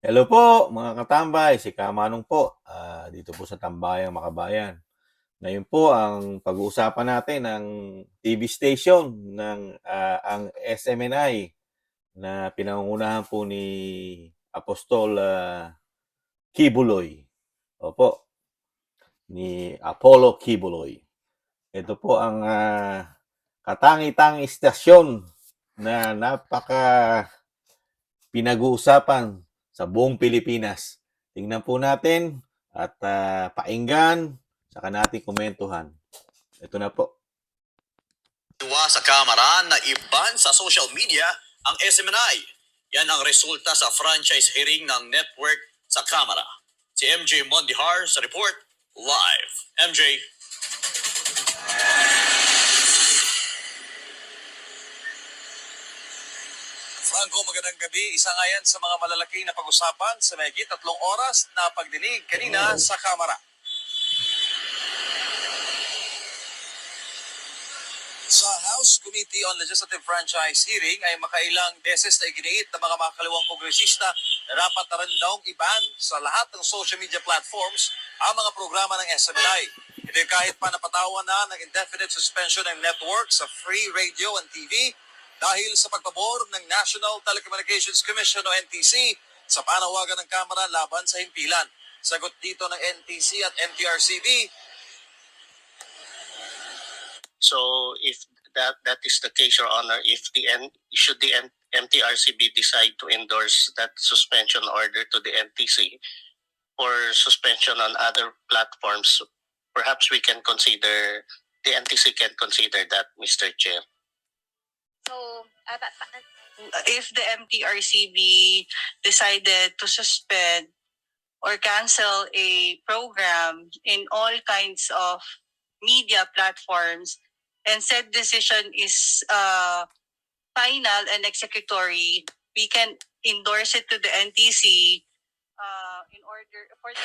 Hello po mga katambay, si Kamanong po, ah, dito po sa Tambayang Makabayan. Ngayon po ang pag-uusapan natin ng TV station ng ah, ang SMNI na pinangungunahan po ni Apostol ah, Kibuloy. Opo, ni Apollo Kibuloy. Ito po ang ah, katangi-tangi istasyon na napaka pinag-uusapan sa buong Pilipinas. Tingnan po natin at ah, painggan, saka natin komentuhan. Ito na po. Tuwa sa kamera na iban sa social media ang SMNI. Yan ang resulta sa franchise hearing ng network sa kamera. Si MJ Mondihar sa report live. MJ. Franco, magandang gabi. Isa nga yan sa mga malalaking na pag-usapan sa mahigit tatlong oras na pagdinig kanina sa Kamara. Sa House Committee on Legislative Franchise hearing ay makailang beses na iginiit ng mga makakaliwang kongresista na dapat na rin daw iban sa lahat ng social media platforms ang mga programa ng SMNI. Hindi kahit pa napatawan na ng indefinite suspension ng network sa free radio and TV dahil sa pagpabor ng National Telecommunications Commission o NTC sa panawagan ng Kamara laban sa himpilan. Sagot dito ng NTC at MTRCB, So if that that is the case, Your Honor, if the N, should the N, MTRCB decide to endorse that suspension order to the NTC or suspension on other platforms, perhaps we can consider the NTC can consider that, Mr. Chair. So, uh, pa- pa- if the MTRCB decided to suspend or cancel a program in all kinds of media platforms and said decision is uh, final and executory, we can endorse it to the NTC uh, in order for the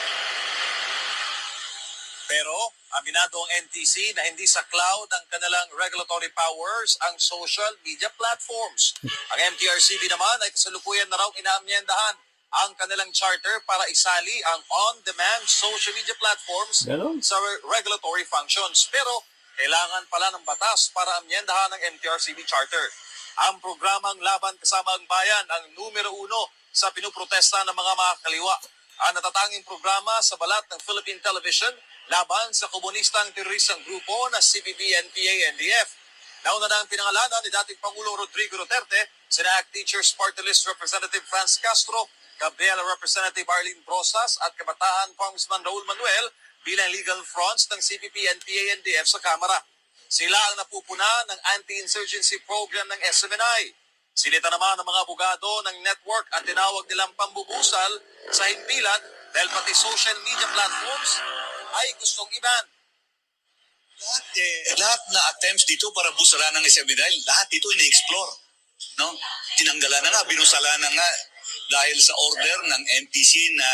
pero aminado ang NTC na hindi sa cloud ng kanilang regulatory powers ang social media platforms. Ang MTRCB naman ay kasalukuyan na raw inaamyendahan ang kanilang charter para isali ang on-demand social media platforms sa re- regulatory functions. Pero kailangan pala ng batas para amyendahan ng MTRCB Charter. Ang programang Laban Kasama ang Bayan ang numero uno sa pinuprotesta ng mga makakaliwa. Ang natatanging programa sa balat ng Philippine Television laban sa komunistang teroristang grupo na CPP-NPA-NDF. Nauna na ang pinangalanan ni dating Pangulong Rodrigo Duterte, ACT Teachers Party List Representative Franz Castro, Gabriela Representative Arlene Brosas at Kabataan Congressman Raul Manuel bilang legal fronts ng CPP-NPA-NDF sa Kamara. Sila ang napupuna ng anti-insurgency program ng SMNI. Silita naman ng mga abogado ng network at tinawag nilang pambubusal sa himpilan dahil pati social media platforms ay gustong iban. lahat, eh, lahat na attempts dito para busalan ng SMNI, lahat dito ini-explore. No? Tinanggalan na nga, binusala na nga dahil sa order ng NTC na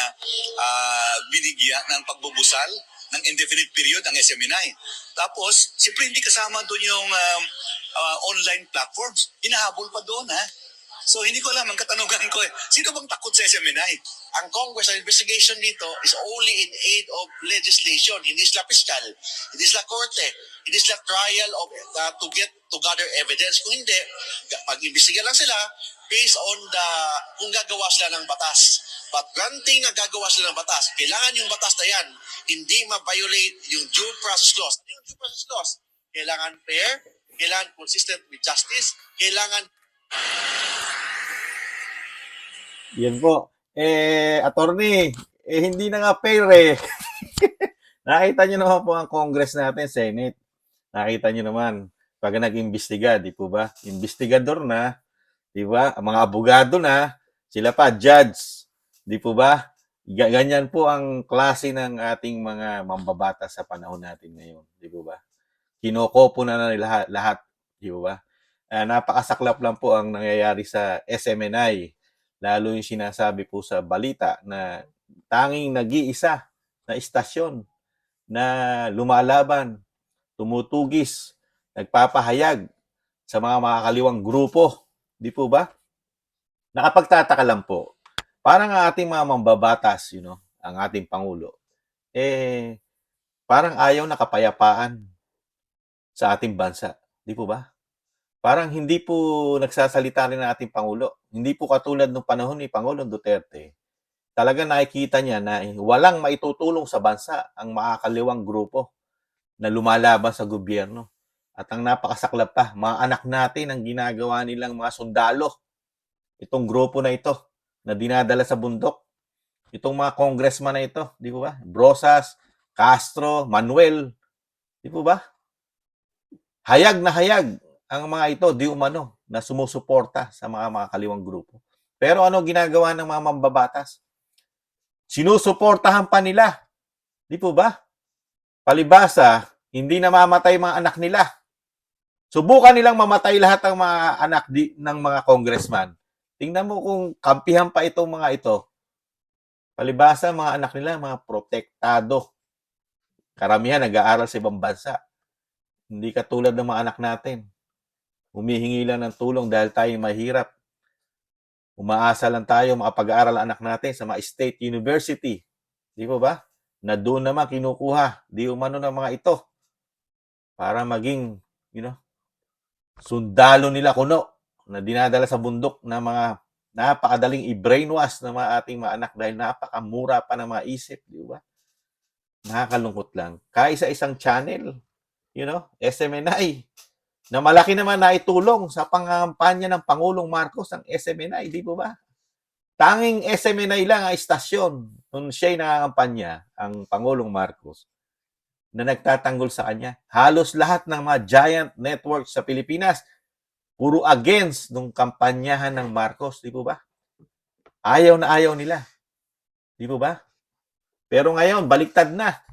ah, binigyan ng pagbubusal ng indefinite period ang SMNI. Tapos, siyempre hindi kasama doon yung um, ah, online platforms. Hinahabol pa doon, ha? So, hindi ko alam ang katanungan ko eh. Sino bang takot sa SMNI? ang Congress ang investigation dito is only in aid of legislation. Hindi sila fiscal, hindi sila korte, hindi sila trial of uh, to get to gather evidence. Kung hindi, ga- mag-imbestiga lang sila based on the kung gagawa sila ng batas. But granting na gagawa sila ng batas, kailangan yung batas na yan hindi ma-violate yung due process laws. Ano yung due process laws? Kailangan fair, kailangan consistent with justice, kailangan Yan po. Eh, attorney, eh, hindi na nga fair eh. Nakita nyo naman po ang Congress natin, Senate. Nakita nyo naman, pag nag-imbestiga, di po ba? Investigador na, di ba? Ang mga abogado na, sila pa, judge. Di po ba? Ga- Ganyan po ang klase ng ating mga mambabata sa panahon natin ngayon. Di po ba? Kinokopo na na lahat, lahat di po ba? Ah, napakasaklap lang po ang nangyayari sa SMNI lalo yung sinasabi po sa balita na tanging nag-iisa na istasyon na lumalaban, tumutugis, nagpapahayag sa mga makakaliwang grupo. Di po ba? Nakapagtataka lang po Parang ang ating mga mambabatas, you know, ang ating Pangulo, eh, parang ayaw na kapayapaan sa ating bansa. Di po ba? Parang hindi po nagsasalita rin ang ating Pangulo. Hindi po katulad nung panahon ni Pangulong Duterte. Talaga nakikita niya na walang maitutulong sa bansa ang makakaliwang grupo na lumalaban sa gobyerno. At ang napakasaklap pa, mga anak natin ang ginagawa nilang mga sundalo. Itong grupo na ito na dinadala sa bundok. Itong mga congressman na ito, di ba? Brosas, Castro, Manuel, di po ba? Hayag na hayag ang mga ito, di umano, na sumusuporta sa mga mga kaliwang grupo. Pero ano ginagawa ng mga mambabatas? Sinusuportahan pa nila. Di po ba? Palibasa, hindi namamatay mga anak nila. Subukan nilang mamatay lahat ng mga anak di, ng mga congressman. Tingnan mo kung kampihan pa itong mga ito. Palibasa, mga anak nila, mga protektado. Karamihan nag-aaral sa ibang bansa. Hindi katulad ng mga anak natin. Humihingi lang ng tulong dahil tayo mahirap. Umaasa lang tayo makapag-aaral anak natin sa mga state university. Di po ba? Na doon naman kinukuha. Di umano ng mga ito. Para maging, you know, sundalo nila kuno na dinadala sa bundok na mga napakadaling i-brainwash ng mga ating mga anak dahil napakamura pa ng mga isip, di ba? Nakakalungkot lang. Kaisa-isang channel, you know, SMNI, na malaki naman na itulong sa pangampanya ng Pangulong Marcos ang SMNI, di po ba? Tanging SMNI lang ang istasyon nung siya'y nangangampanya, ang Pangulong Marcos, na nagtatanggol sa kanya. Halos lahat ng mga giant networks sa Pilipinas, puro against nung kampanyahan ng Marcos, di po ba? Ayaw na ayaw nila. Di po ba? Pero ngayon, baliktad na.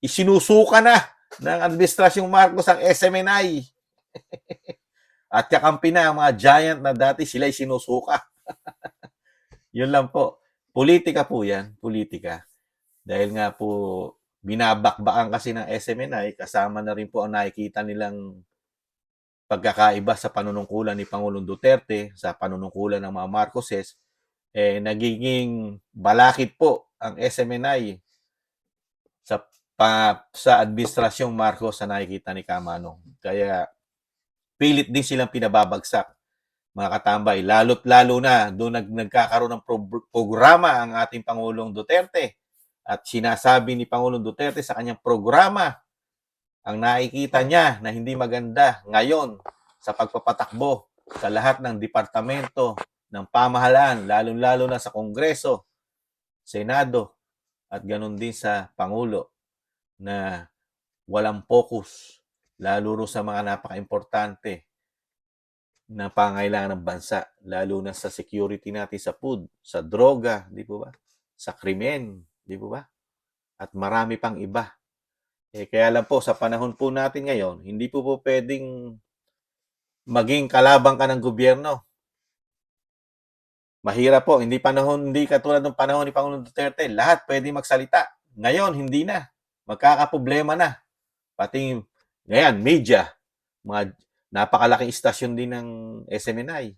Isinusuka na ng administrasyong Marcos ang SMNI. At kakampi na ang mga giant na dati sila'y sinusuka. Yun lang po. Politika po yan. Politika. Dahil nga po, binabakbakan kasi ng SMNI, kasama na rin po ang nakikita nilang pagkakaiba sa panunungkulan ni Pangulong Duterte, sa panunungkulan ng mga Marcoses, eh, nagiging balakid po ang SMNI sa pa, sa administrasyong Marcos sa nakikita ni Kamanong. Kaya pilit din silang pinababagsak mga katambay. Lalo't lalo na doon nag, nagkakaroon ng pro- programa ang ating Pangulong Duterte. At sinasabi ni Pangulong Duterte sa kanyang programa ang nakikita niya na hindi maganda ngayon sa pagpapatakbo sa lahat ng departamento ng pamahalaan, lalong-lalo na sa Kongreso, Senado, at ganun din sa Pangulo na walang focus, lalo sa mga napaka-importante na pangailangan ng bansa, lalo na sa security natin sa food, sa droga, di po ba? Sa krimen, di po ba? At marami pang iba. Eh, kaya lang po, sa panahon po natin ngayon, hindi po po pwedeng maging kalabang ka ng gobyerno. Mahirap po, hindi panahon, hindi katulad ng panahon ni Pangulong Duterte, lahat pwede magsalita. Ngayon, hindi na. Magkakaproblema na. Pati, ngayon, media, mga napakalaking istasyon din ng SMNI.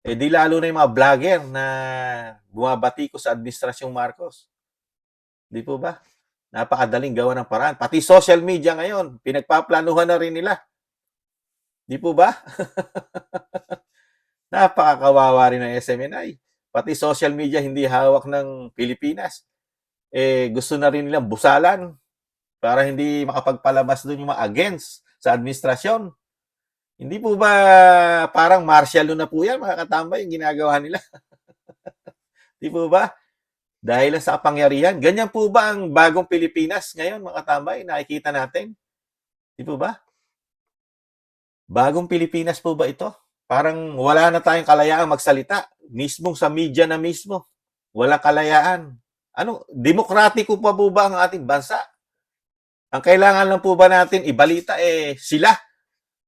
Eh di lalo na yung mga vlogger na bumabati ko sa Administrasyong Marcos. Di po ba? Napakadaling gawa ng paraan. Pati social media ngayon, pinagpaplanuhan na rin nila. Di po ba? Napakakawawa rin ng SMNI. Pati social media hindi hawak ng Pilipinas. Eh, gusto na rin nilang busalan para hindi makapagpalabas doon yung mga against sa administrasyon. Hindi po ba parang martial law na po yan, mga katambay, yung ginagawa nila? Di po ba? Dahil sa kapangyarihan. Ganyan po ba ang bagong Pilipinas ngayon, mga katambay? Nakikita natin? Di po ba? Bagong Pilipinas po ba ito? Parang wala na tayong kalayaan magsalita. Mismong sa media na mismo. Wala kalayaan. Ano, demokratiko pa po ba ang ating bansa? Ang kailangan lang po ba natin ibalita eh sila.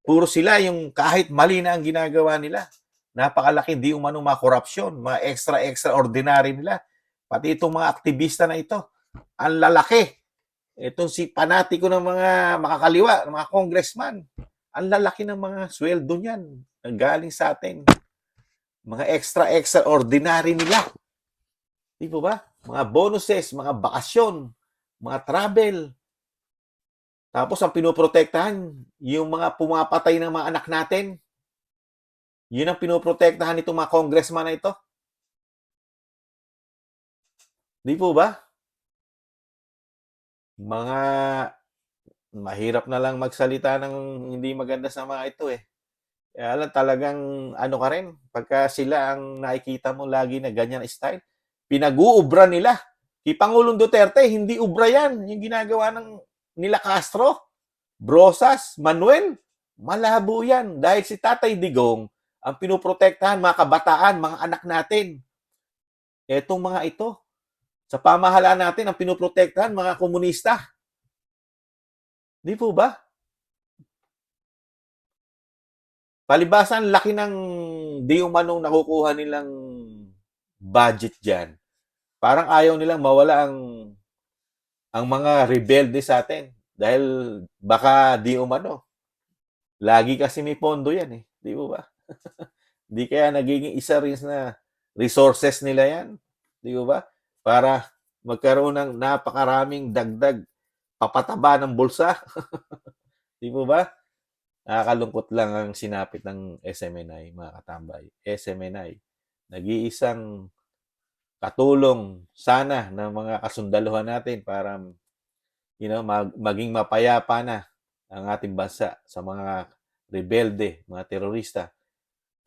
Puro sila yung kahit mali na ang ginagawa nila. Napakalaki di umano mga korupsyon, mga extra-extra ordinary nila. Pati itong mga aktivista na ito. Ang lalaki. Itong si panatiko ng mga makakaliwa, mga congressman. Ang lalaki ng mga sweldo niyan. Ang galing sa atin. Mga extra-extra ordinary nila. Di po ba? Mga bonuses, mga bakasyon, mga travel. Tapos ang pinoprotektahan, yung mga pumapatay ng mga anak natin. Yun ang pinoprotektahan nitong mga congressman na ito. Di po ba? Mga mahirap na lang magsalita ng hindi maganda sa mga ito eh. Kaya lang talagang ano ka rin, pagka sila ang nakikita mo lagi na ganyan style, pinag-uubra nila. Kay Pangulong Duterte, hindi ubra yan. Yung ginagawa ng nila Castro, Brosas, Manuel, malabo yan. Dahil si Tatay Digong, ang pinoprotektahan mga kabataan, mga anak natin. Etong mga ito, sa pamahalaan natin, ang pinoprotektahan mga komunista. Di po ba? Palibasan, laki ng di umanong nakukuha nilang budget dyan. Parang ayaw nilang mawala ang ang mga rebelde sa atin. Dahil baka di umano. Lagi kasi may pondo yan eh. Di ba? di kaya nagiging isa rin na resources nila yan. Di po ba? Para magkaroon ng napakaraming dagdag papataba ng bulsa. di po ba? Nakakalungkot lang ang sinapit ng SMNI, mga katambay. SMNI, nag-iisang katulong sana ng mga kasundaluhan natin para you know, mag- maging mapayapa na ang ating bansa sa mga rebelde, mga terorista.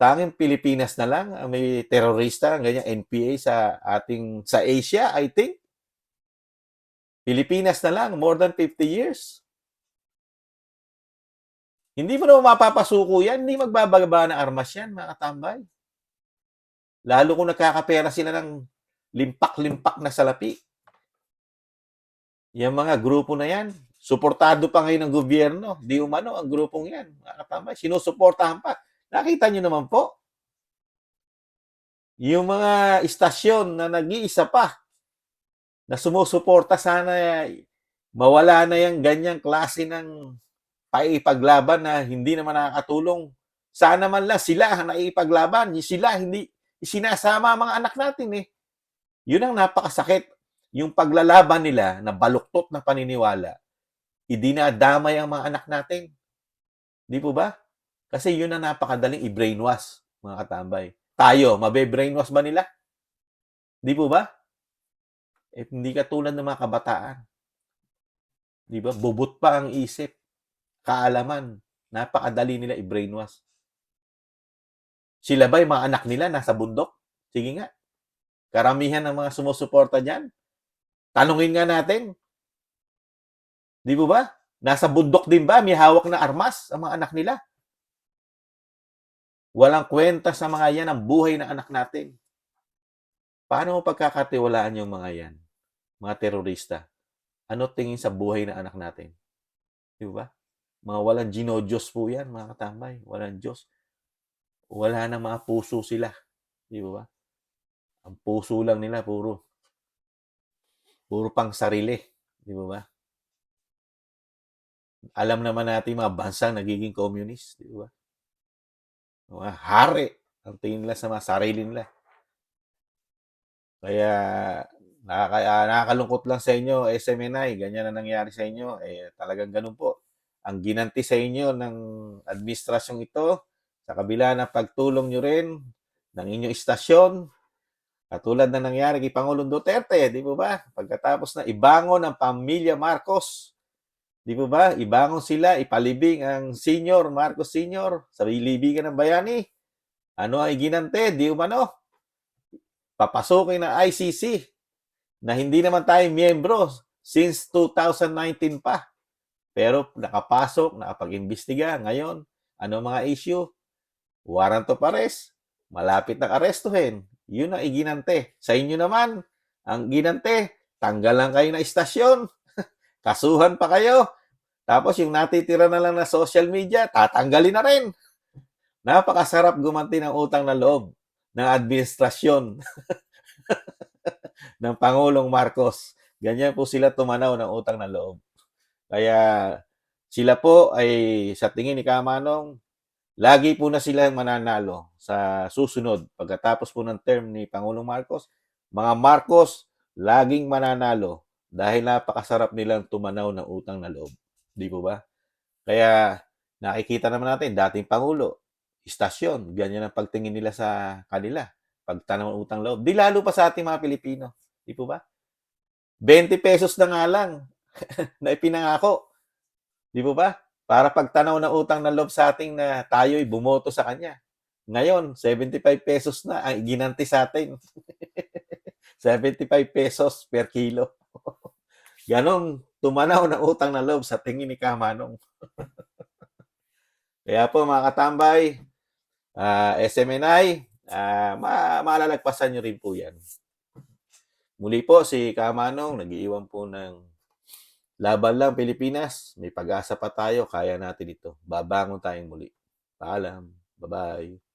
Tanging Pilipinas na lang ang may terorista, ang ganyan NPA sa ating sa Asia, I think. Pilipinas na lang, more than 50 years. Hindi mo naman mapapasuko yan, hindi magbababa ng armas yan, mga katambay. Lalo kung nakakapera sila ng limpak-limpak na salapi. Yung mga grupo na yan, suportado pa ngayon ng gobyerno. Di umano ang grupong yan, mga. Sinusuportahan pa. Nakita nyo naman po. Yung mga istasyon na nag-iisa pa na sumusuporta sana mawala na yung ganyang klase ng paipaglaban na hindi naman nakakatulong. Sana man lang sila ang naipaglaban. Sila hindi isinasama ang mga anak natin eh. Yun ang napakasakit. Yung paglalaban nila na baluktot na paniniwala, idinadamay ang mga anak natin. Di po ba? Kasi yun ang napakadaling i-brainwash, mga katambay. Tayo, mabe-brainwash ba nila? Di po ba? Eh, hindi katulad ng mga kabataan. Di ba? Bubot pa ang isip kaalaman. Napakadali nila i-brainwash. Sila ba yung mga anak nila nasa bundok? Sige nga. Karamihan ng mga sumusuporta dyan. Tanungin nga natin. Di ba ba? Nasa bundok din ba? May hawak na armas ang mga anak nila? Walang kwenta sa mga yan ang buhay ng anak natin. Paano mo pagkakatiwalaan yung mga yan? Mga terorista. Ano tingin sa buhay ng anak natin? Di ba? Mga walang ginodiyos po yan, mga katambay. Walang Diyos. Wala nang mga puso sila. Di ba? Ang puso lang nila, puro puro pang sarili. Di ba ba? Alam naman natin mga bansang nagiging communist. Di ba? Mga hari ang tingin nila sa mga sarili nila. Kaya nakaka, ah, nakakalungkot lang sa inyo, SMNI, ganyan na nangyari sa inyo. Eh, talagang ganun po. Ang ginanti sa inyo ng administrasyong ito, sa kabila ng pagtulong nyo rin ng inyong istasyon, katulad na nangyari kay Pangulong Duterte, di po ba? Pagkatapos na ibangon ang pamilya Marcos, di po ba? Ibangon sila, ipalibing ang senior, Marcos Senior, sa libigan ng bayani. Ano ang iginante? Di umano? Papasukin ng ICC na hindi naman tayo miyembro since 2019 pa. Pero nakapasok, nakapag-imbestiga. Ngayon, ano mga issue? Warrant of arrest. Malapit na arestuhin. Yun ang iginante. Sa inyo naman, ang ginante, tanggalan kayo na istasyon. Kasuhan pa kayo. Tapos yung natitira na lang na social media, tatanggalin na rin. Napakasarap gumanti ng utang na loob ng administrasyon ng Pangulong Marcos. Ganyan po sila tumanaw ng utang na loob. Kaya sila po ay sa tingin ni Kamanong, lagi po na sila mananalo sa susunod. Pagkatapos po ng term ni Pangulong Marcos, mga Marcos, laging mananalo dahil napakasarap nilang tumanaw ng utang na loob. Di po ba? Kaya nakikita naman natin, dating Pangulo, istasyon, ganyan ang pagtingin nila sa kanila. Pagtanaw ng utang loob. Di lalo pa sa ating mga Pilipino. Di po ba? 20 pesos na nga lang na ipinangako. Di po ba? Para pagtanaw ng utang na loob sa ating na tayo'y bumoto sa kanya. Ngayon, 75 pesos na ang ginanti sa atin. 75 pesos per kilo. Ganon, tumanaw ng utang na loob sa tingin ni Kamanong. Kaya po mga katambay, ah, SMNI, ah, ma- malalagpasan nyo rin po yan. Muli po si Kamanong, nag-iiwan po ng laban lang Pilipinas. May pag-asa pa tayo, kaya natin ito. Babangon tayong muli. Paalam. Bye-bye.